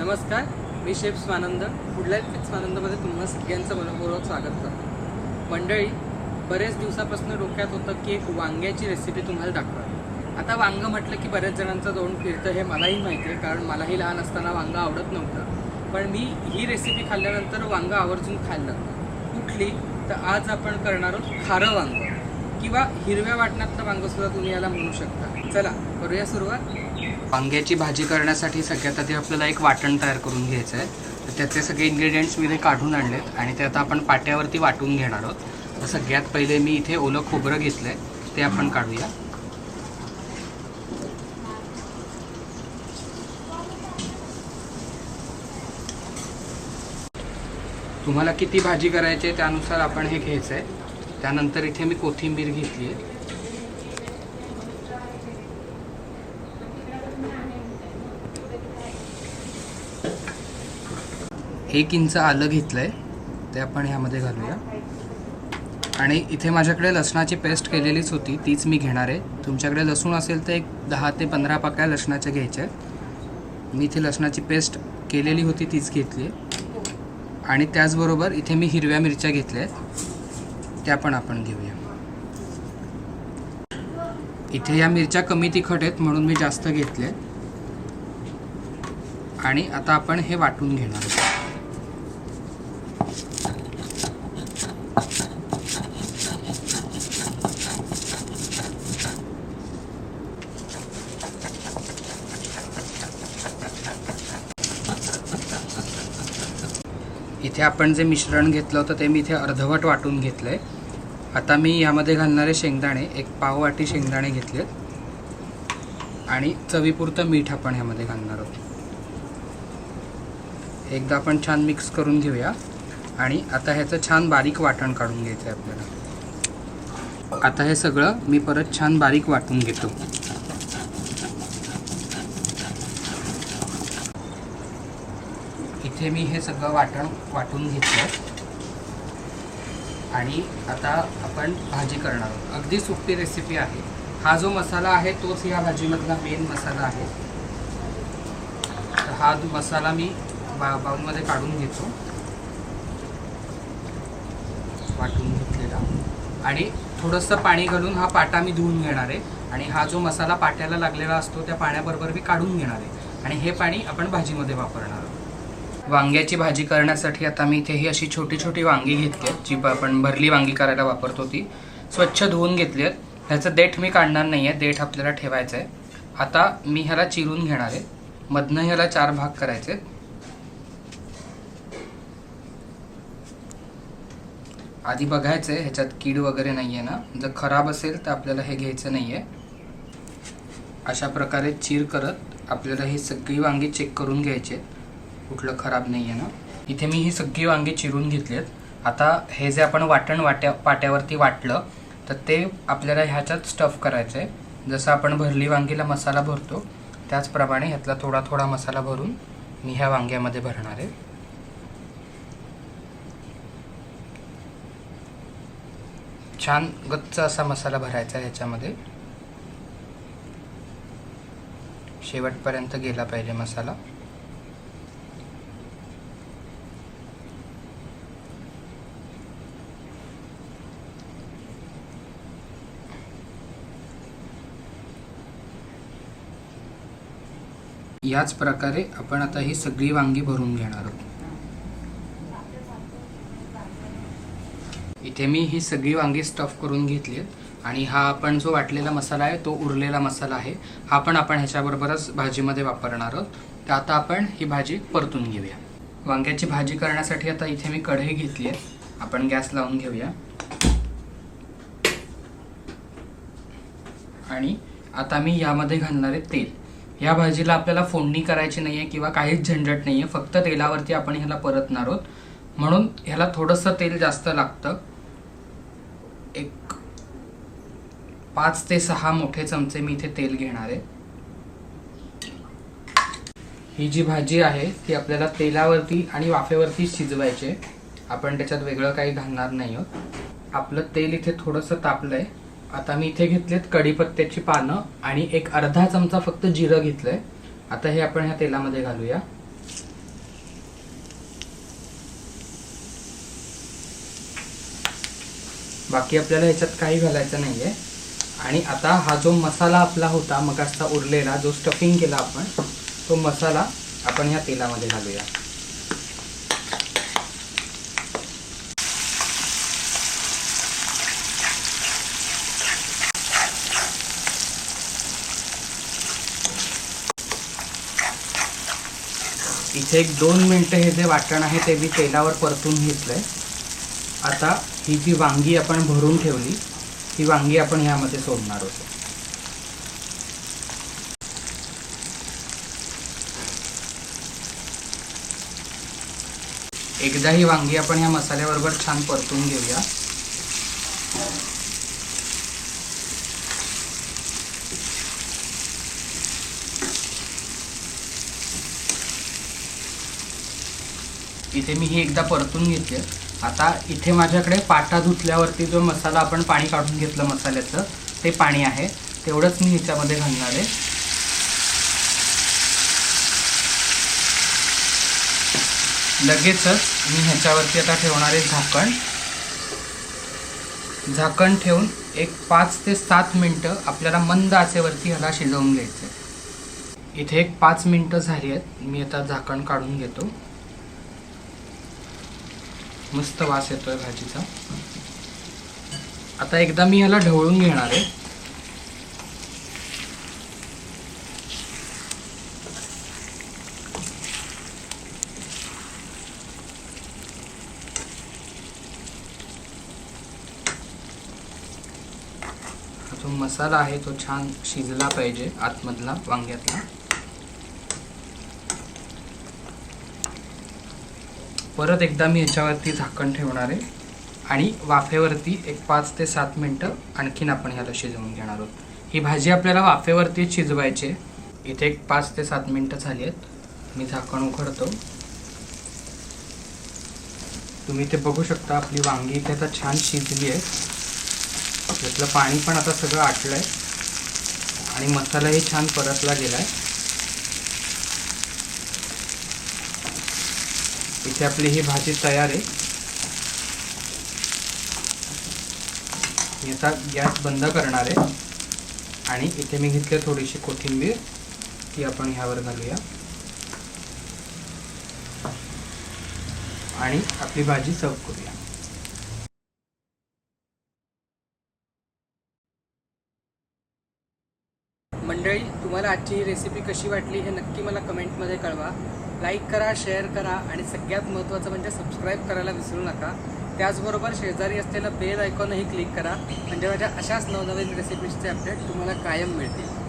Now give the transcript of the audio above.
नमस्कार मी शेफ स्वानंद. पुढल्या स्वानंदमध्ये तुम्हाला सगळ्यांचं मनपूर्वक स्वागत करतो. मंडळी बरेच दिवसापासून डोक्यात होतं की एक वांग्याची रेसिपी तुम्हाला दाखवा आता वांगं म्हटलं की बऱ्याच जणांचं दोन फिरतं हे मलाही माहिती आहे कारण मलाही लहान असताना वांगं आवडत नव्हतं. पण मी ही रेसिपी खाल्ल्यानंतर वांगं आवर्जून खाल्लं. कुठली? तर आज आपण करणार आहोत खारं वांगं. किंवा हिरव्या वाटणातलं वांगंसुद्धा तुम्ही याला म्हणू शकता. चला करूया सुरुवात. वांग्याची भाजी करण्यासाठी सगळ्यात आधी आपल्याला एक वाटण तयार करून घ्यायचं आहे. तर त्याचे सगळे इन्ग्रेडियंट्स मी इथे काढून आणलेत आणि ते आता आपण पाट्यावरती वाटून घेणार आहोत. तर सगळ्यात पहिले मी इथे ओलं खोबरं घेतलं आहे ते आपण काढूया. तुम्हाला किती भाजी करायची आहे त्यानुसार आपण हे घ्यायचं आहे त्यानंतर इथे मी कोथिंबीर घेतली आहे एक इंच आलं घेतलं आहे ते आपण ह्यामध्ये घालूया. आणि इथे माझ्याकडे लसणाची पेस्ट केलेलीच होती तीच मी घेणार आहे. तुमच्याकडे लसूण असेल तर एक दहा ते पंधरा पाकळ्या लसणाच्या घ्यायच्या आहेत. मी इथे लसणाची पेस्ट केलेली होती तीच घेतली आहे. आणि त्याचबरोबर इथे मी हिरव्या मिरच्या घेतल्या आहेत. त्या पण आपण घेऊया. इथे या मिरच्या कमी तिखट आहेत म्हणून मी जास्त घेतले आणि आता आपण हे वाटून घेणार आहोत. इथे आपण जे मिश्रण घेतलं होतं ते मी इथे अर्धवट वाटून घेतलं आहे आता मी यामध्ये घालणारे शेंगदाणे एक पाव वाटी शेंगदाणे घेतलेत. आणि चवीपुरतं मीठ आपण ह्यामध्ये घालणार आहोत. एकदा आपण छान मिक्स करून घेऊया. आणि आता ह्याचं छान बारीक वाटण काढून घ्यायचं आहे आपल्याला. आता हे सगळं मी परत छान बारीक वाटून घेतो. इथे मी हे सगळं वाटण वाटून घेतलं. आणि आता आपण भाजी करणार आहोत. अगदी सोपी रेसिपी आहे. हा जो मसाला आहे तोच ह्या भाजीमधला मेन मसाला आहे. तर हा जो मसाला मी बा बाउलमध्ये काढून घेतो. वाटून घेतलेला. आणि थोडंसं पाणी घालून हा पाटा मी धुवून घेणार आहे. आणि हा जो मसाला पाट्याला लागलेला असतो त्या पाण्याबरोबर मी काढून घेणार आहे. आणि हे पाणी आपण भाजीमध्ये वापरणार वांग्याची भाजी करण्यासाठी आता मी इथे ही अशी छोटी छोटी वांगी घेतली आहेत जी आपण भरली वांगी करायला वापरतो ती. स्वच्छ धुवून घेतली आहेत. ह्याचं देठ मी काढणार नाही आहे देठ आपल्याला ठेवायचं आहे. आता मी ह्याला चिरून घेणार आहे. मधनं ह्याला चार भाग करायचे आधी बघायचं आहे ह्याच्यात कीड वगैरे नाही आहे ना. जर खराब असेल तर आपल्याला हे घ्यायचं नाही आहे. अशा प्रकारे चीर करत आपल्याला ही सगळी वांगी चेक करून घ्यायची आहेत. कुठलं खराब नाही आहे ना. इथे मी ही सगळी वांगी चिरून घेतली आहेत आता हे जे आपण वाटण वाट्या पाट्यावरती वाटलं तर ते आपल्याला ह्याच्यात स्टफ करायचं आहे जसं आपण भरली वांगीला मसाला भरतो त्याचप्रमाणे ह्यातला थोडा थोडा मसाला भरून मी ह्या वांग्यामध्ये भरणार आहे. छान गच्च असा मसाला भरायचा आहे ह्याच्यामध्ये. शेवटपर्यंत गेला पाहिजे मसाला. याच प्रकारे आपण आता ही सगळी वांगी भरून घेणार आहोत. इथे मी ही सगळी वांगी स्टफ करून घेतली आहेत आणि हा आपण जो वाटलेला मसाला आहे तो उरलेला मसाला आहे. हा पण आपण ह्याच्याबरोबरच भाजीमध्ये वापरणार आहोत. तर आता आपण ही भाजी परतून घेऊया. वांग्याची भाजी करण्यासाठी आता इथे मी कढई घेतली आहे. आपण गॅस लावून घेऊया. आणि आता मी यामध्ये घालणार आहे तेल. या भाजीला आपल्याला फोडणी करायची नाही आहे किंवा काहीच झंझट नाही आहे फक्त तेलावरती आपण ह्याला परतणार आहोत. म्हणून ह्याला थोडंसं तेल जास्त लागतं. एक पाच ते सहा मोठे चमचे मी इथे तेल घेणार आहे. ही जी भाजी आहे ती आपल्याला तेलावरती आणि वाफेवरती शिजवायची आपण त्याच्यात वेगळं काही घालणार नाही आहोत. आपलं तेल इथे थोडंसं तापलंय. आता मी इथे घेतलेत कढीपत्त्याची पानं आणि एक अर्धा चमचा फक्त जिरं घेतलंय. आता हे आपण ह्या तेलामध्ये घालूया. बाकी आपल्याला ह्याच्यात काही घालायचं नाहीये. आणि आता हा जो मसाला आपला होता मग उरलेला जो स्टफिंग केला आपण तो मसाला आपण ह्या तेलामध्ये घालूया. इथे एक दोन मिनटं हे जे वाटण आहे ते मी तेलावर परतून घेतलंय. आता ही जी वांगी आपण भरून ठेवली ही वांगी आपण ह्यामध्ये सोडणार होतो एकदा ही वांगी आपण ह्या मसाल्याबरोबर छान परतून घेऊया. इथे मी हे एकदा परतून घेतली आता इथे माझ्याकडे पाटा धुतल्यावरती जो मसाला आपण पाणी काढून घेतलं मसाल्याचं ते पाणी आहे. तेवढंच मी ह्याच्यामध्ये घालणार आहे. लगेचच मी ह्याच्यावरती आता ठेवणार आहे झाकण. झाकण ठेवून एक पाच ते सात मिनटं आपल्याला मंद आचेवरती ह्याला शिजवून घ्यायचं आहे इथे एक पाच मिनटं झाली आहेत. मी आता झाकण काढून घेतो. मस्त वास येतोय भाजीचा. आता एकदा मी ह्याला ढवळून घेणार आहे. जो मसाला आहे तो छान शिजला पाहिजे आतमधला वांग्यातला. परत एकदा मी ह्याच्यावरती झाकण ठेवणार आहे. आणि वाफेवरती एक पाच ते सात मिनटं आणखीन आपण ह्याला शिजवून घेणार आहोत. ही भाजी आपल्याला वाफेवरती शिजवायची आहे. इथे एक पाच ते सात मिनटं झाली आहेत. मी झाकण उघडतो. तुम्ही इथे बघू शकता आपली वांगी इथे आता छान शिजली आहे. त्यातलं पाणी पण आता सगळं आटलं आहे आणि मसालाही छान परतला गेला आहे इथे आपली ही भाजी तयार आहे. आता गॅस बंद करणार आहे. आणि इथे मी घेतले थोडीशी कोथिंबीर. ती आपण ह्यावर घालूया आणि आपली भाजी सर्व करूया. मंडळी तुम्हाला आजची ही रेसिपी कशी वाटली हे नक्की मला कमेंटमध्ये कळवा. लाईक करा शेअर करा आणि सगळ्यात महत्त्वाचं म्हणजे सबस्क्राईब करायला विसरू नका. त्याचबरोबर शेजारी असलेलं बेल आयकॉनही क्लिक करा. म्हणजे माझ्या अशाच नवनवीन रेसिपीजचे अपडेट तुम्हाला कायम मिळतील.